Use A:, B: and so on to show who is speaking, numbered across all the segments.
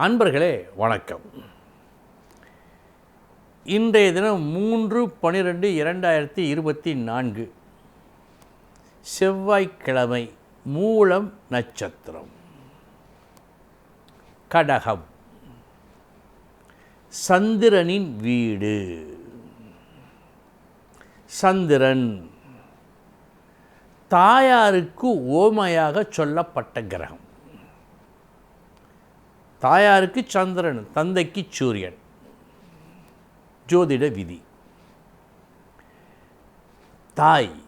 A: அன்பர்களே வணக்கம். இன்றைய தினம் மூன்று பன்னிரெண்டு இரண்டாயிரத்தி இருபத்தி நான்கு. செவ்வாய்க்கிழமை மூலம் நட்சத்திரம். கடகம். சந்திரனின் வீடு. சந்திரன் தாயாருக்கு ஓமையாக சொல்லப்பட்ட கிரகம். தாயாருக்கு சந்திரன் தந்தைக்கு சூரியன். ஜோதிட விதி. தாய்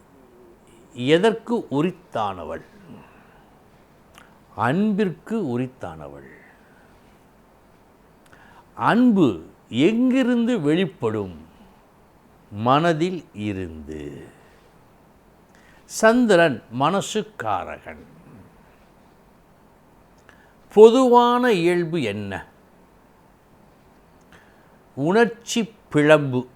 A: எதற்கு உரித்தானவள்? அன்பிற்கு உரித்தானவள். அன்பு எங்கிருந்து வெளிப்படும்? மனதில் இருந்து. சந்திரன் மனசுக்காரகன். பொதுவான இயல்பு என்ன? உணர்ச்சி பிளம்பு.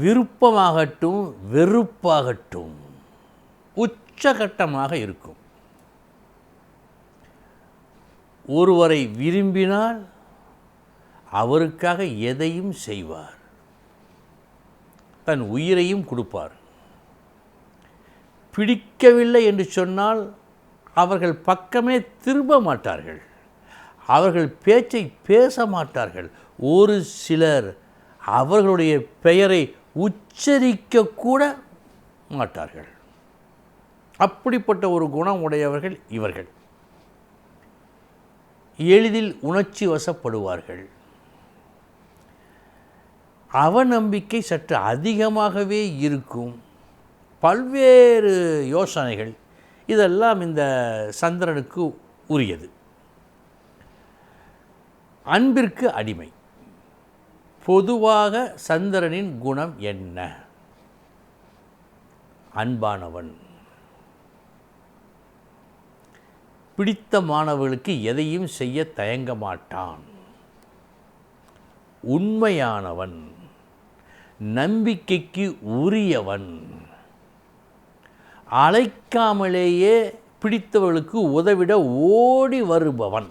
A: விருப்பமாகட்டும் வெறுப்பாகட்டும் உச்சகட்டமாக இருக்கும். ஒருவரை விரும்பினால் அவருக்காக எதையும் செய்வார். தன் உயிரையும் கொடுப்பார். பிடிக்கவில்லை என்று சொன்னால் அவர்கள் பக்கமே திரும்ப மாட்டார்கள். அவர்கள் பேச்சை பேச மாட்டார்கள். ஒரு சிலர் அவர்களுடைய பெயரை உச்சரிக்கக்கூட மாட்டார்கள். அப்படிப்பட்ட ஒரு குணம் உடையவர்கள் இவர்கள். எளிதில் உணர்ச்சி வசப்படுவார்கள். அவநம்பிக்கை சற்று அதிகமாகவே இருக்கும். பல்வேறு யோசனைகள் இதெல்லாம் இந்த சந்திரனுக்கு உரியது. அன்பிற்கு அடிமை. பொதுவாக சந்திரனின் குணம் என்ன? அன்பானவன். பிடித்த மாணவர்களுக்கு எதையும் செய்ய தயங்க மாட்டான். உண்மையானவன். நம்பிக்கைக்கு உரியவன். அழைக்காமலேயே பிடித்தவர்களுக்கு உதவிட ஓடி வருபவன்.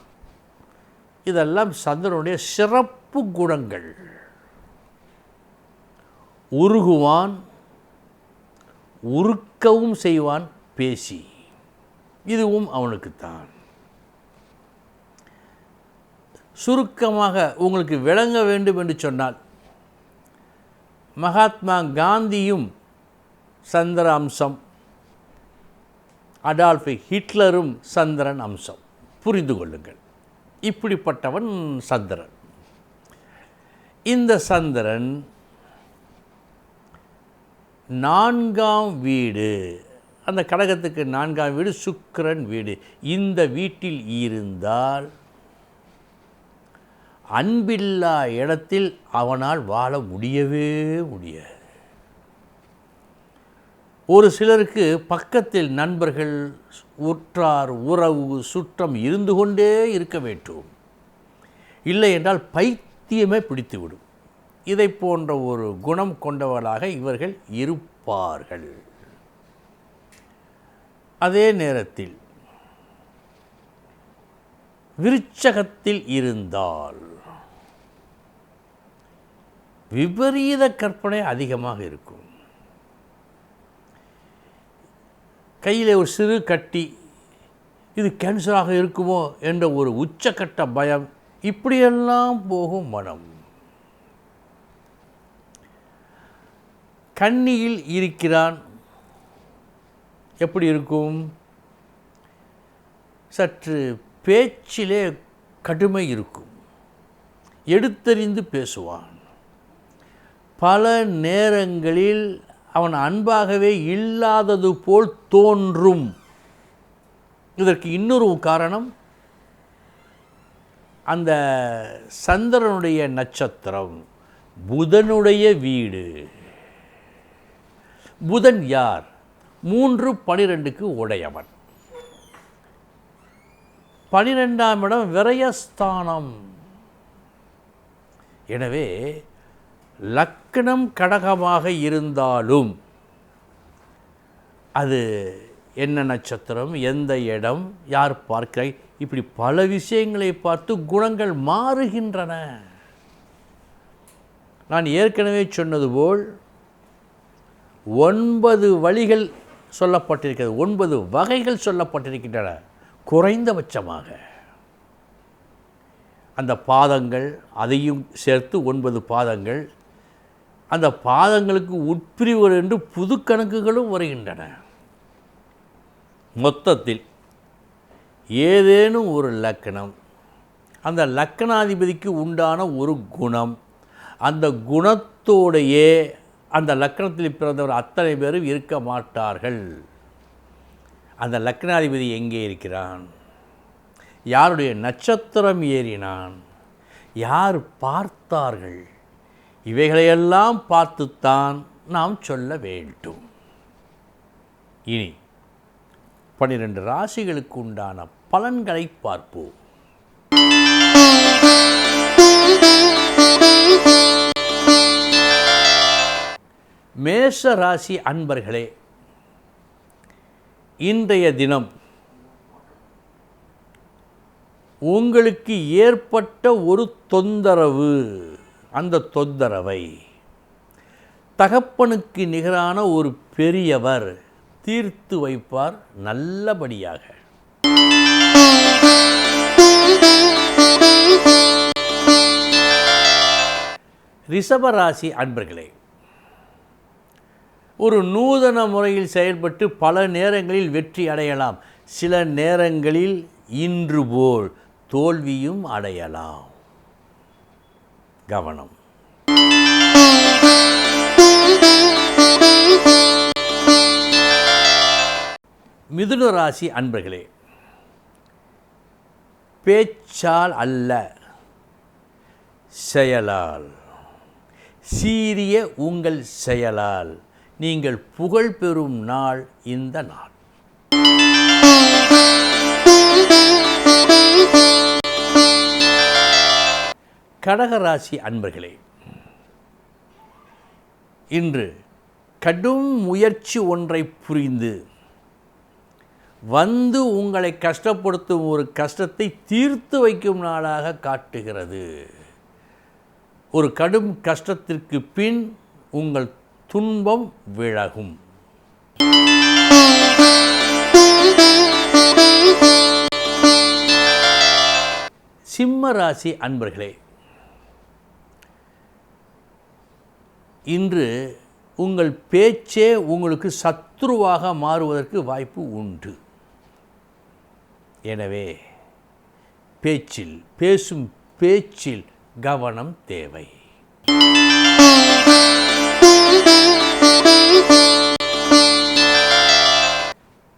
A: இதெல்லாம் சந்திரனுடைய சிறப்பு குணங்கள். உருகுவான் உருக்கவும் செய்வான் பேசி. இதுவும் அவனுக்குத்தான். சுருக்கமாக உங்களுக்கு விளங்க வேண்டும் என்று சொன்னால் மகாத்மா காந்தியும் சந்திராம்சம் அடால்ஃப் ஹிட்லரும் சந்திரன் அம்சம். புரிந்து கொள்ளுங்கள். இப்படிப்பட்டவன் சந்திரன். இந்த சந்திரன் நான்காம் வீடு. அந்த கடகத்துக்கு நான்காம் வீடு சுக்கரன் வீடு. இந்த வீட்டில் இருந்தால் அன்பில்லா இடத்தில் அவனால் வாழ முடியவே முடியாது. ஒரு சிலருக்கு பக்கத்தில் நண்பர்கள் உற்றார் உறவு சுற்றம் இருந்து கொண்டே இருக்க வேண்டும். இல்லை என்றால் பைத்தியமே பிடித்துவிடும். இதை போன்ற ஒரு குணம் கொண்டவர்களாக இவர்கள் இருப்பார்கள். அதே நேரத்தில் விருச்சகத்தில் இருந்தால் விபரீத கற்பனை அதிகமாக இருக்கும். கையில் ஒரு சிறு கட்டி இது கேன்சராக இருக்குமோ என்ற ஒரு உச்சக்கட்ட பயம் இப்படியெல்லாம் போகும் மனம். கண்ணியில் இருக்கிறான். எப்படி இருக்கும்? சற்று பேச்சிலே கடுமை இருக்கும். எடுத்தறிந்து பேசுவான். பல நேரங்களில் அவன் அன்பாகவே இல்லாதது போல் தோன்றும். இதற்கு இன்னொரு காரணம் அந்த சந்திரனுடைய நட்சத்திரம் புதனுடைய வீடு. புதன் யார்? மூன்று பனிரெண்டுக்கு உடையவன். பனிரெண்டாம் இடம் விரயஸ்தானம். எனவே லக்னம் கடகமாக இருந்தாலும் அது என்ன நட்சத்திரம் எந்த இடம் யார் பார்க்க இப்படி பல விஷயங்களை பார்த்து குணங்கள் மாறுகின்றன. நான் ஏற்கனவே சொன்னது போல் ஒன்பது வழிகள் சொல்லப்பட்டிருக்கிறது ஒன்பது வகைகள் சொல்லப்பட்டிருக்கின்றன குறைந்தபட்சமாக. அந்த பாதங்கள் அதையும் சேர்த்து ஒன்பது பாதங்கள் அந்த பாதங்களுக்கு உட்பிரிவுகள் என்று புது கணக்குகளும் வருகின்றன. மொத்தத்தில் ஏதேனும் ஒரு லக்கணம் அந்த லக்கணாதிபதிக்கு உண்டான ஒரு குணம் அந்த குணத்தோடையே அந்த லக்கணத்தில் பிறந்தவர் அத்தனை பேரும் இருக்க மாட்டார்கள். அந்த லக்னாதிபதி எங்கே இருக்கிறான்? யாருடைய நட்சத்திரம் ஏறினான்? யார் பார்த்தார்கள்? இவைகளையெல்லாம் பார்த்துத்தான் நாம் சொல்ல வேண்டும். இனி பன்னிரண்டு ராசிகளுக்கு உண்டான பலன்களை பார்ப்போம். மேஷ ராசி அன்பர்களே இன்றைய தினம் உங்களுக்கு ஏற்பட்ட ஒரு தொந்தரவு. அந்த தொந்தரவை. தகப்பனுக்கு நிகரான ஒரு பெரியவர் தீர்த்து வைப்பார் நல்லபடியாக. ரிஷபராசி அன்பர்களே ஒரு நூதன முறையில் செயல்பட்டு பல நேரங்களில் வெற்றி அடையலாம். சில நேரங்களில் இன்று போல் தோல்வியும் அடையலாம். கவனம். மிதுன ராசி அன்பர்களே பேச்சால் அல்ல செயலால். சீரிய உங்கள் செயலால். நீங்கள் புகழ் பெறும் நாள் இந்த நாள். கடகராசி அன்பர்களே இன்று கடும் முயற்சி ஒன்றை புரிந்து வந்து உங்களை கஷ்டப்படுத்தும் ஒரு கஷ்டத்தை தீர்த்து வைக்கும் நாளாக காட்டுகிறது. ஒரு கடும் கஷ்டத்திற்கு பின் உங்கள் துன்பம் விலகும். சிம்ம ராசி அன்பர்களே இன்று உங்கள் பேச்சே உங்களுக்கு சத்ருவாக மாறுவதற்கு வாய்ப்பு உண்டு. எனவே பேச்சில் பேசும் பேச்சில் கவனம் தேவை.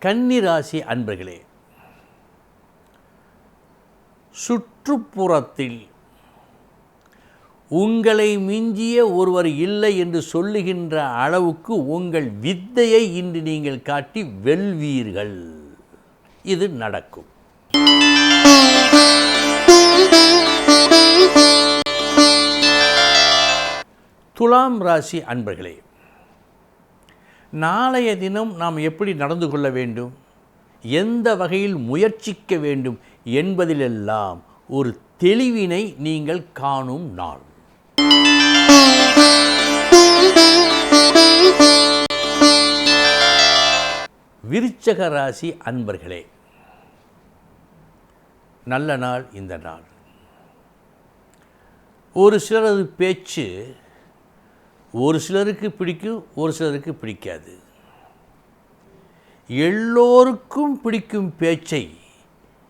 A: கன்னிராசி அன்பர்களே சுற்றுப்புறத்தில் உங்களை மிஞ்சிய ஒருவர் இல்லை என்று சொல்லுகின்ற அளவுக்கு உங்கள் வித்தையை இன்று நீங்கள் காட்டி வெல்வீர்கள். இது நடக்கும். துலாம் ராசி அன்பர்களே நாளைய தினம் நாம் எப்படி நடந்து கொள்ள வேண்டும்? எந்த வகையில் முயற்சிக்க வேண்டும்? என்பதிலெல்லாம் ஒரு தெளிவினை நீங்கள் காணும் நாள். விருச்சக ராசி அன்பர்களே நல்ல நாள் இந்த நாள். ஒரு சிலரது பேச்சு ஒரு சிலருக்கு பிடிக்கும் ஒரு சிலருக்கு பிடிக்காது. எல்லோருக்கும் பிடிக்கும் பேச்சை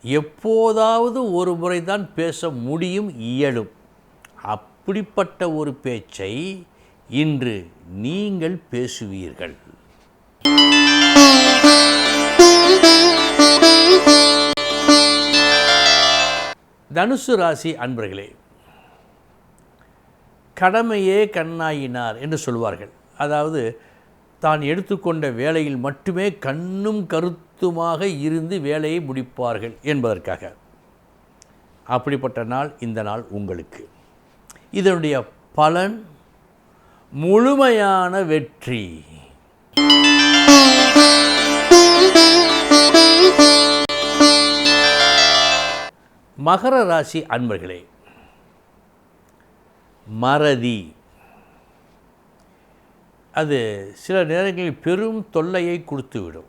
A: எப்போதாவது ஒரு முறைதான் பேச முடியும் இயலும். அப்படிப்பட்ட ஒரு பேச்சை இன்று நீங்கள் பேசுவீர்கள். தனுசு ராசி அன்பர்களே கடமையே கண்ணாயினார் என்று சொல்வார்கள். அதாவது தான் எடுத்துக்கொண்ட வேலையில் மட்டுமே கண்ணும் கருத்துமாக இருந்து வேலையை முடிப்பார்கள் என்பதற்காக. அப்படிப்பட்ட நாள் இந்த நாள் உங்களுக்கு. இதனுடைய பலன் முழுமையான வெற்றி. மகர ராசி அன்பர்களே மறதி. அது சில நேரங்களில் பெரும் தொல்லையை கொடுத்துவிடும்.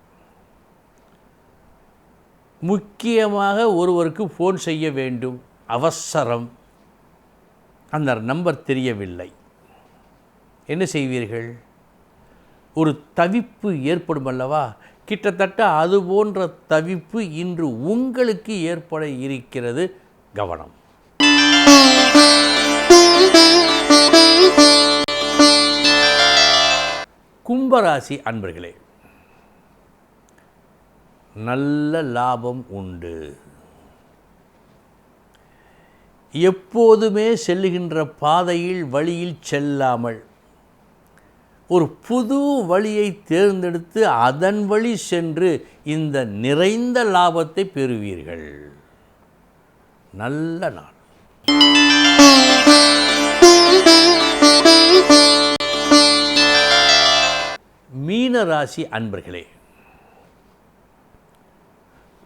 A: முக்கியமாக ஒருவருக்கு ஃபோன் செய்ய வேண்டும். அவசரம். அந்த நம்பர் தெரியவில்லை. என்ன செய்வீர்கள்? ஒரு தவிப்பு ஏற்படும் அல்லவா? கிட்டத்தட்ட அது போன்ற தவிப்பு இன்று உங்களுக்கு ஏற்பட இருக்கிறது. கவனம். கும்பராசி அன்பர்களே நல்ல லாபம் உண்டு. எப்போதுமே செல்லுகின்ற பாதையில் வழியில் செல்லாமல் ஒரு புது வழியை தேர்ந்தெடுத்து அதன் வழி சென்று இந்த நிறைந்த லாபத்தை பெறுவீர்கள். நல்ல நாள். மீன ராசி அன்பர்களே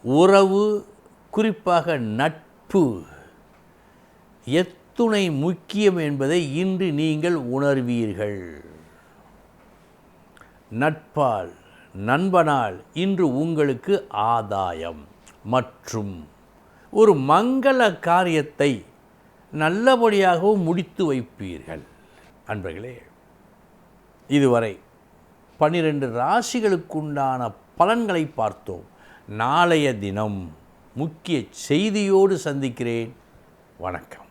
A: உறவு குறிப்பாக நட்பு எத்துணை முக்கியம் என்பதை இன்று நீங்கள் உணர்வீர்கள். நட்பால் நண்பனால் இன்று உங்களுக்கு ஆதாயம். மற்றும் ஒரு மங்கள காரியத்தை நல்லபடியாகவும் முடித்து வைப்பீர்கள். அன்பர்களே இதுவரை பன்னிரண்டு ராசிகளுக்குண்டான பலன்களை பார்த்தோம். நாளைய தினம் முக்கிய செய்தியோடு சந்திக்கிறேன். வணக்கம்.